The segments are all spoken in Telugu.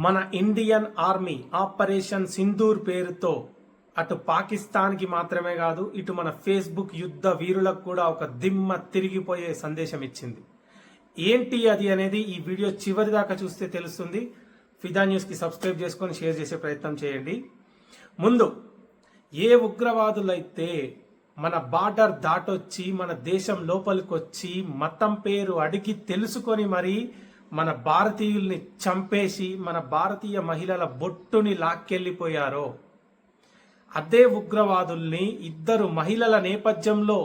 మన ఇండియన్ ఆర్మీ ఆపరేషన్ సింధూర్ పేరుతో అటు పాకిస్తాన్కి మాత్రమే కాదు ఇటు మన ఫేస్బుక్ యుద్ధ వీరులకు కూడా ఒక దిమ్మ తిరిగిపోయే సందేశం ఇచ్చింది. ఏంటి అది అనేది ఈ వీడియో చివరి దాకా చూస్తే తెలుస్తుంది. ఫిదా న్యూస్కి సబ్స్క్రైబ్ చేసుకొని షేర్ చేసే ప్రయత్నం చేయండి. ముందు ఏ ఉగ్రవాదులైతే మన బార్డర్ దాటొచ్చి మన దేశం లోపలికొచ్చి మతం పేరు అడిగి తెలుసుకొని మరి మన భారతీయుల్ని చంపేసి మన భారతీయ మహిళల బొట్టుని లాక్కెళ్ళిపోయారో అదే ఉగ్రవాదుల్ని ఇద్దరు మహిళల నేపథ్యంలో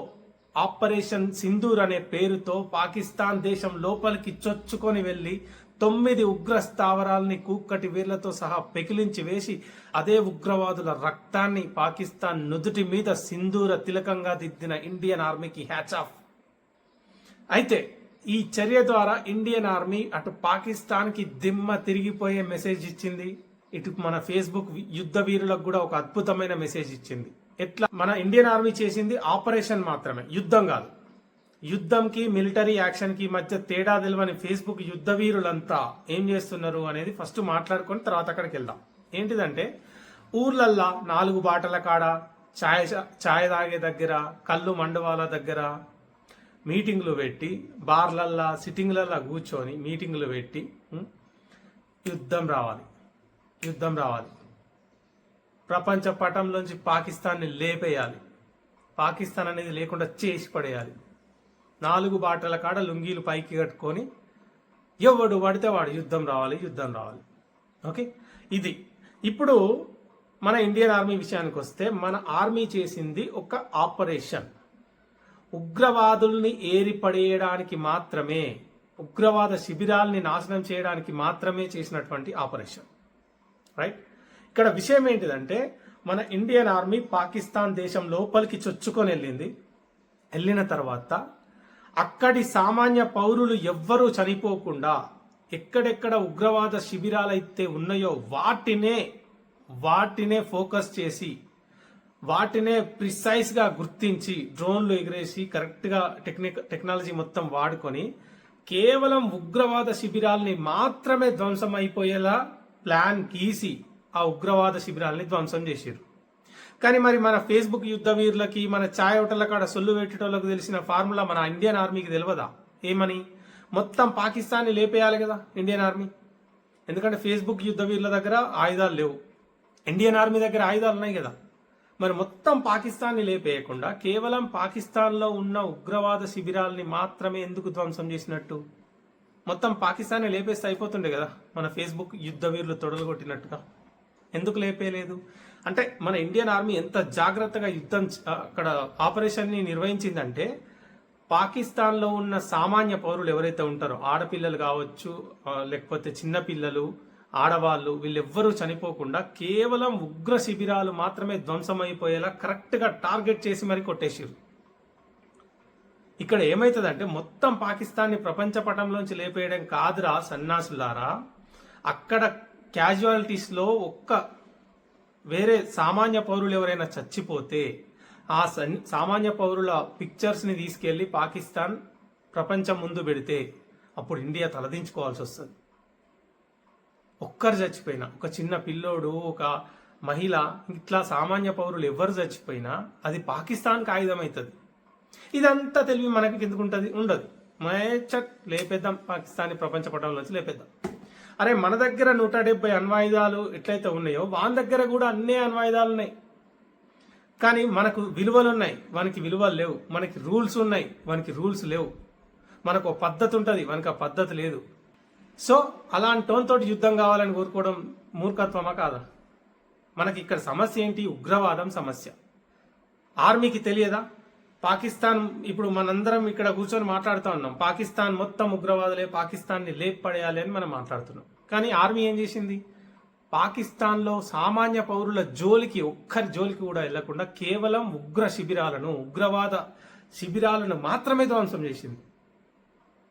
ఆపరేషన్ సింధూర్ అనే పేరుతో పాకిస్తాన్ దేశం లోపలికి చొచ్చుకొని వెళ్ళి తొమ్మిది ఉగ్ర స్థావరాల్ని కూక్కటి వీర్లతో సహా పెకిలించి వేసి అదే ఉగ్రవాదుల రక్తాన్ని పాకిస్తాన్ నుదుటి మీద సింధూర తిలకంగా దిద్దిన ఇండియన్ ఆర్మీకి హ్యాచ్ ఆఫ్. అయితే ఈ చర్య ద్వారా ఇండియన్ ఆర్మీ అటు పాకిస్తాన్కి దిమ్మ తిరిగిపోయే మెసేజ్ ఇచ్చింది. ఇటు మన ఫేస్బుక్ యుద్ధ వీరులకు కూడా ఒక అద్భుతమైన మెసేజ్ ఇచ్చింది. ఎట్లా? మన ఇండియన్ ఆర్మీ చేసింది ఆపరేషన్ మాత్రమే యుద్ధం కాదు. యుద్ధంకి మిలిటరీ యాక్షన్కి మధ్య తేడా తెలియని ఫేస్బుక్ యుద్ధ వీరులంతా ఏం చేస్తున్నారు అనేది ఫస్ట్ మాట్లాడుకొని తర్వాత అక్కడికి వెళ్దాం. ఏంటిదంటే ఊర్లల్లా నాలుగు బాటల కాడ ఛాయ్ ఛాయ్ తాగే దగ్గర కళ్ళు మండవాల దగ్గర మీటింగ్లు పెట్టి బార్లల్లా సిట్టింగ్లల్లా కూర్చొని మీటింగ్లు పెట్టి యుద్ధం రావాలి. యుద్ధం రావాలి. ప్రపంచ పటంలోంచి పాకిస్తాన్ని లేపేయాలి. పాకిస్తాన్ అనేది లేకుండా చేసి పడేయాలి. నాలుగు బాటల కాడ లుంగీలు పైకి కట్టుకొని ఎవడు పడితే వాడు యుద్ధం రావాలి యుద్ధం రావాలి. ఓకే? ఇది. ఇప్పుడు మన ఇండియన్ ఆర్మీ విషయానికి వస్తే మన ఆర్మీ చేసింది ఒక ఆపరేషన్. ఉగ్రవాదుల్ని ఏరిపడేయడానికి మాత్రమే ఉగ్రవాద శిబిరాల్ని నాశనం చేయడానికి మాత్రమే చేసినటువంటి ఆపరేషన్. రైట్ ఇక్కడ విషయం ఏంటిదంటే మన ఇండియన్ ఆర్మీ పాకిస్తాన్ దేశం లోపలికి చొచ్చుకొని వెళ్ళింది. వెళ్ళిన తర్వాత అక్కడి సామాన్య పౌరులు ఎవ్వరూ చనిపోకుండా ఎక్కడెక్కడ ఉగ్రవాద శిబిరాలైతే ఉన్నాయో వాటినే వాటినే ఫోకస్ చేసి వాటినే ప్రిసైజ్గా గుర్తించి డ్రోన్లు ఎగిరేసి కరెక్ట్గా టెక్నిక్ టెక్నాలజీ మొత్తం వాడుకొని కేవలం ఉగ్రవాద శిబిరాల్ని మాత్రమే ధ్వంసం అయిపోయేలా ప్లాన్ గీసి ఆ ఉగ్రవాద శిబిరాల్ని ధ్వంసం చేశారు కానీ మరి మన ఫేస్బుక్ యుద్ధ వీరులకి మన ఛాయ్ హోటళ్ళ కాడ సొల్లు పెట్టేటోళ్ళకి తెలిసిన ఫార్ములా మన ఇండియన్ ఆర్మీకి తెలియదా ఏమని? మొత్తం పాకిస్తాన్ని లేపేయాలి కదా ఇండియన్ ఆర్మీ. ఎందుకంటే ఫేస్బుక్ యుద్ధ వీరుల దగ్గర ఆయుధాలు లేవు. ఇండియన్ ఆర్మీ దగ్గర ఆయుధాలు ఉన్నాయి కదా. మరి మొత్తం పాకిస్తాన్ని లేపేయకుండా కేవలం పాకిస్తాన్లో ఉన్న ఉగ్రవాద శిబిరాల్ని మాత్రమే ఎందుకు ధ్వంసం చేసినట్టు? మొత్తం పాకిస్తాన్ని లేపేస్తే అయిపోతుండే కదా మన ఫేస్బుక్ యుద్ధ వీరులు తొడలు కొట్టినట్టుగా ఎందుకు లేపేయలేదు? అంటే మన ఇండియన్ ఆర్మీ ఎంత జాగ్రత్తగా యుద్ధం అక్కడ ఆపరేషన్ని నిర్వహించిందంటే పాకిస్తాన్లో ఉన్న సామాన్య పౌరులు ఎవరైతే ఉంటారో ఆడపిల్లలు కావచ్చు లేకపోతే చిన్నపిల్లలు ఆడవాళ్ళు వీళ్ళెవ్వరూ చనిపోకుండా కేవలం ఉగ్ర శిబిరాలు మాత్రమే ధ్వంసమైపోయేలా కరెక్ట్గా టార్గెట్ చేసి మరి కొట్టేసారు ఇక్కడ ఏమవుతుందంటే మొత్తం పాకిస్తాన్ని ప్రపంచ పటంలోంచి లేపేయడం కాదురా సన్నాసులారా. అక్కడ క్యాజువాలిటీస్లో ఒక్క వేరే సామాన్య పౌరులు ఎవరైనా చచ్చిపోతే ఆ సన్- సామాన్య పౌరుల పిక్చర్స్ని తీసుకెళ్ళి పాకిస్తాన్ ప్రపంచం ముందు పెడితే అప్పుడు ఇండియా తలదించుకోవాల్సి వస్తుంది ఒక్కరు చచ్చిపోయినా ఒక చిన్న పిల్లోడు ఒక మహిళ ఇట్లా సామాన్య పౌరులు ఎవరు చచ్చిపోయినా అది పాకిస్తాన్కి ఆయుధం అవుతుంది. ఇదంతా తెలివి మనకి ఎందుకు ఉంటుంది ఉండదు. మేచ లేపేద్దాం పాకిస్తాన్ ప్రపంచ పటంలోంచి లేపేద్దాం. అరే మన దగ్గర నూట డెబ్బై అణ్వాయుధాలు ఎట్లయితే ఉన్నాయో వాని దగ్గర కూడా అన్నే అణ్వాయుధాలు ఉన్నాయి. కానీ మనకు విలువలు ఉన్నాయి వానికి విలువలు లేవు. మనకి రూల్స్ ఉన్నాయి వానికి రూల్స్ లేవు. మనకు పద్ధతి ఉంటుంది వానికి ఆ పద్ధతి లేదు. సో అలాంటి తోటి యుద్ధం కావాలని కోరుకోవడం మూర్ఖత్వమా కాదా? మనకి ఇక్కడ సమస్య ఏంటి? ఉగ్రవాదం సమస్య. ఆర్మీకి తెలియదా? పాకిస్తాన్ ఇప్పుడు మనందరం ఇక్కడ కూర్చొని మాట్లాడుతూ ఉన్నాం. పాకిస్తాన్ మొత్తం ఉగ్రవాదులే పాకిస్తాన్ని లేపడేయాలి అని మనం మాట్లాడుతున్నాం. కానీ ఆర్మీ ఏం చేసింది? పాకిస్తాన్లో సామాన్య పౌరుల జోలికి ఒక్కరి జోలికి కూడా వెళ్ళకుండా కేవలం ఉగ్ర శిబిరాలను ఉగ్రవాద శిబిరాలను మాత్రమే ధ్వంసం చేసింది.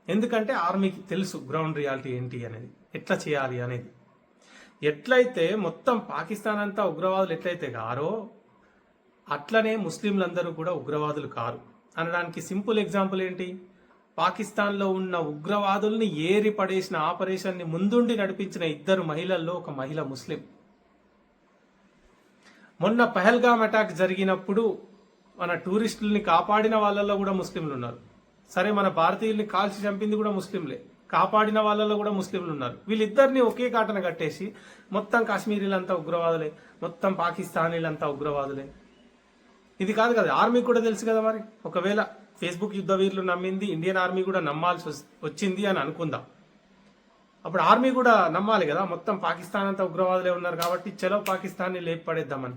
ఎందుకంటే ఆర్మీకి తెలుసు గ్రౌండ్ రియాలిటీ ఏంటి అనేది ఎట్లా చేయాలి అనేది. ఎట్లయితే మొత్తం పాకిస్తాన్ అంతా ఉగ్రవాదులు ఎట్లయితే కారో అట్లనే ముస్లింలందరూ కూడా ఉగ్రవాదులు కారు. అనడానికి సింపుల్ ఎగ్జాంపుల్ ఏంటి? పాకిస్తాన్లో ఉన్న ఉగ్రవాదుల్ని ఏరి పడేసిన ఆపరేషన్ని ముందుండి నడిపించిన ఇద్దరు మహిళల్లో ఒక మహిళ ముస్లిం. మొన్న పహల్గామ్ అటాక్ జరిగినప్పుడు మన టూరిస్టుల్ని కాపాడిన వాళ్ళల్లో కూడా ముస్లింలు ఉన్నారు. సరే మన భారతీయుల్ని కాల్చి చంపింది కూడా ముస్లింలే. కాపాడిన వాళ్ళలో కూడా ముస్లింలు ఉన్నారు. వీళ్ళిద్దరిని ఒకే కాటన కట్టేసి మొత్తం కాశ్మీరీలంతా ఉగ్రవాదులే మొత్తం పాకిస్తానీలంతా ఉగ్రవాదులే. ఇది కాదు కదా ఆర్మీ కూడా తెలుసు కదా మరి. ఒకవేళ ఫేస్బుక్ యుద్ధ వీరులు నమ్మింది ఇండియన్ ఆర్మీ కూడా నమ్మాల్సి వచ్చింది అని అనుకుందాం. అప్పుడు ఆర్మీ కూడా నమ్మాలి కదా మొత్తం పాకిస్తాన్ అంతా ఉగ్రవాదులే ఉన్నారు కాబట్టి చలో పాకిస్తాన్ని లేపడేద్దామని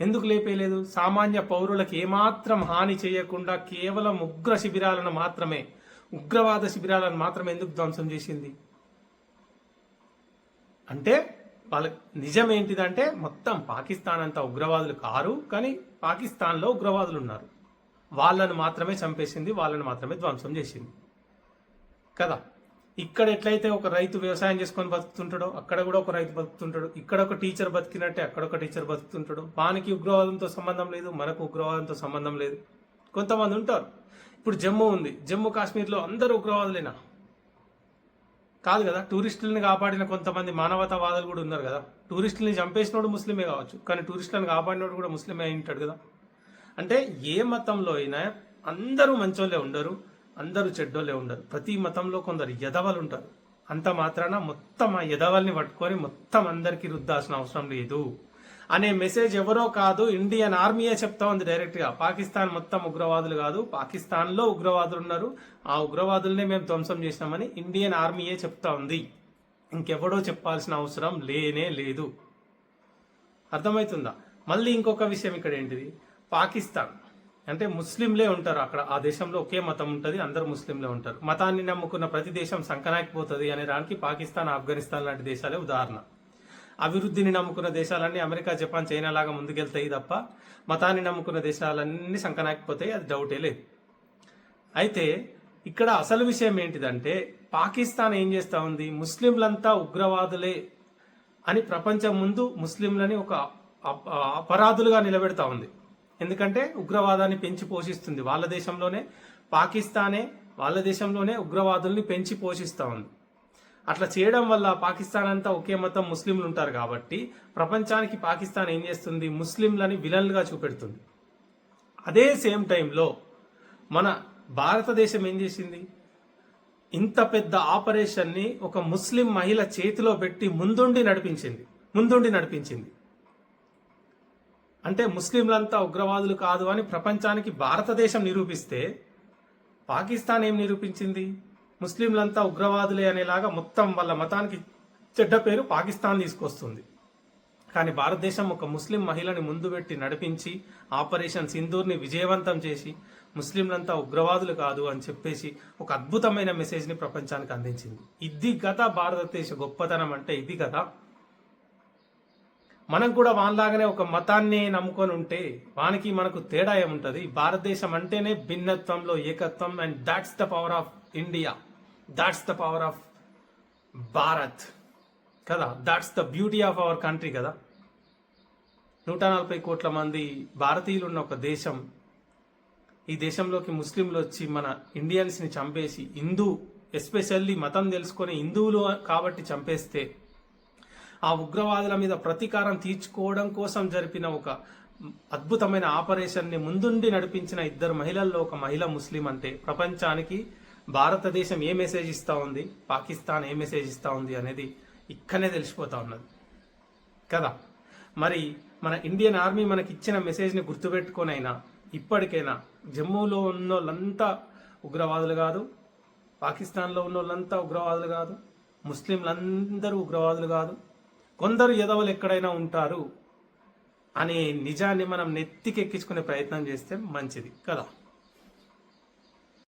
ఎందుకు లేపేయలేదు? సామాన్య పౌరులకు ఏమాత్రం హాని చేయకుండా కేవలం ఉగ్ర శిబిరాలను మాత్రమే ఉగ్రవాద శిబిరాలను మాత్రమే ఎందుకు ధ్వంసం చేసింది? అంటే వాళ్ళ నిజం ఏంటిదంటే మొత్తం పాకిస్తాన్ అంతా ఉగ్రవాదులు కారు కానీ పాకిస్తాన్లో ఉగ్రవాదులు ఉన్నారు. వాళ్ళను మాత్రమే చంపేసింది వాళ్ళను మాత్రమే ధ్వంసం చేసింది. కదా? ఇక్కడ ఎట్లయితే ఒక రైతు వ్యవసాయం చేసుకొని బతుకుతుంటాడో అక్కడ కూడా ఒక రైతు బతుకుతుంటాడు. ఇక్కడ ఒక టీచర్ బతికినట్టే అక్కడ ఒక టీచర్ బతుకుతుంటాడు. వానికి ఉగ్రవాదంతో సంబంధం లేదు మనకు ఉగ్రవాదంతో సంబంధం లేదు. కొంతమంది ఉంటారు. ఇప్పుడు జమ్మూ ఉంది. జమ్మూ కాశ్మీర్లో అందరూ ఉగ్రవాదులేనా? కాదు కదా. టూరిస్టులను కాపాడిన కొంతమంది మానవతావాదులు కూడా ఉన్నారు కదా. టూరిస్టులని చంపేసినోడు ముస్లిమే కావచ్చు. కానీ టూరిస్టులను కాపాడినోడు కూడా ముస్లిమే అయి ఉంటాడు కదా. అంటే ఏ మతంలో అయినా అందరూ మంచోళ్ళే ఉండరు. అందరూ చెడ్డోళ్ళే ఉండరు. ప్రతి మతంలో కొందరు ఎదవలు ఉంటారు. అంత మాత్రాన మొత్తం ఆ యదవల్ని పట్టుకొని మొత్తం అందరికీ రుద్దాల్సిన అవసరం లేదు. అనే మెసేజ్ ఎవరో కాదు ఇండియన్ ఆర్మీయే చెప్తా ఉంది డైరెక్ట్గా. పాకిస్తాన్ మొత్తం ఉగ్రవాదులు కాదు పాకిస్తాన్లో ఉగ్రవాదులు ఉన్నారు. ఆ ఉగ్రవాదుల్నే మేము ధ్వంసం చేసినామని ఇండియన్ ఆర్మీయే చెప్తా ఉంది. ఇంకెవడో చెప్పాల్సిన అవసరం లేనే లేదు. అర్థమవుతుందా? మళ్ళీ ఇంకొక విషయం ఇక్కడ ఏంటిది? పాకిస్తాన్. అంటే ముస్లింలే ఉంటారు అక్కడ. ఆ దేశంలో ఒకే మతం ఉంటుంది అందరూ ముస్లింలే ఉంటారు. మతాన్ని నమ్ముకున్న ప్రతి దేశం సంకనాకిపోతుంది అనే దానికి పాకిస్తాన్ ఆఫ్ఘనిస్తాన్ లాంటి దేశాలే ఉదాహరణ. అభివృద్ధిని నమ్ముకున్న దేశాలన్నీ అమెరికా జపాన్ చైనా లాగా ముందుకెళ్తాయి తప్ప మతాన్ని నమ్ముకున్న దేశాలన్నీ సంకనాకపోతాయి అది డౌటే లేదు. అయితే ఇక్కడ అసలు విషయం ఏంటిదంటే పాకిస్తాన్ ఏం చేస్తూ ఉంది? ముస్లింలంతా ఉగ్రవాదులే అని ప్రపంచం ముందు ముస్లింలని ఒక అప- అపరాధులుగా నిలబెడతా ఉంది. ఎందుకంటే ఉగ్రవాదాన్ని పెంచి పోషిస్తుంది. వాళ్ళ దేశంలోనే పాకిస్తానే వాళ్ళ దేశంలోనే ఉగ్రవాదుల్ని పెంచి పోషిస్తూ ఉంది. అట్లా చేయడం వల్ల పాకిస్తాన్ అంతా ఒకే మతం ముస్లింలు ఉంటారు కాబట్టి ప్రపంచానికి పాకిస్తాన్ ఏం చేస్తుంది? ముస్లింలని విలన్లుగా చూపెడుతుంది. అదే సేమ్ టైంలో మన భారతదేశం ఏం చేసింది? ఇంత పెద్ద ఆపరేషన్ని ఒక ముస్లిం మహిళ చేతిలో పెట్టి ముందుండి నడిపించింది. ముందుండి నడిపించింది. అంటే ముస్లింలంతా ఉగ్రవాదులు కాదు అని ప్రపంచానికి భారతదేశం నిరూపిస్తే పాకిస్తాన్ ఏం నిరూపించింది? ముస్లింలంతా ఉగ్రవాదులే అనేలాగా మొత్తం వాళ్ళ మతానికి చెడ్డ పేరు పాకిస్తాన్ తీసుకొస్తుంది. కానీ భారతదేశం ఒక ముస్లిం మహిళని ముందు పెట్టి నడిపించి ఆపరేషన్ సింధూర్ని విజయవంతం చేసి ముస్లింలంతా ఉగ్రవాదులు కాదు అని చెప్పేసి ఒక అద్భుతమైన మెసేజ్ని ప్రపంచానికి అందించింది. ఇది కదా భారతదేశ గొప్పతనం అంటే ఇది కదా. మనం కూడా వానిలాగానే ఒక మతాన్ని నమ్ముకొని ఉంటే వానికి మనకు తేడా ఏముంటుంది? భారతదేశం అంటేనే భిన్నత్వంలో ఏకత్వం and that's the power of India that's the power of Bharat కదా? That's the beauty of our country కదా? నూట నలభై కోట్ల మంది భారతీయులు ఉన్న ఒక దేశం. ఈ దేశంలోకి ముస్లింలు వచ్చి మన ఇండియన్స్ని చంపేసి హిందూ ఎస్పెషల్లీ మతం తెలుసుకొని హిందువులు కాబట్టి చంపేస్తే ఆ ఉగ్రవాదుల మీద ప్రతీకారం తీర్చుకోవడం కోసం జరిపిన ఒక అద్భుతమైన ఆపరేషన్ని ముందుండి నడిపించిన ఇద్దరు మహిళల్లో ఒక మహిళ ముస్లిం అంటే ప్రపంచానికి భారతదేశం ఏ మెసేజ్ ఇస్తా ఉంది పాకిస్తాన్ ఏ మెసేజ్ ఇస్తా ఉంది అనేది ఇక్కడనే తెలిసిపోతా ఉన్నది. కదా? మరి మన ఇండియన్ ఆర్మీ మనకి ఇచ్చిన మెసేజ్ని గుర్తుపెట్టుకొనైనా ఇప్పటికైనా జమ్మూలో ఉన్న వాళ్ళంతా ఉగ్రవాదులు కాదు పాకిస్తాన్లో ఉన్న వాళ్ళంతా ఉగ్రవాదులు కాదు ముస్లింలందరూ ఉగ్రవాదులు కాదు కొందరు ఎదవలు ఎక్కడైనా ఉంటారు అనే నిజాన్ని మనం నెత్తికెక్కించుకునే ప్రయత్నం చేస్తే మంచిది కదా?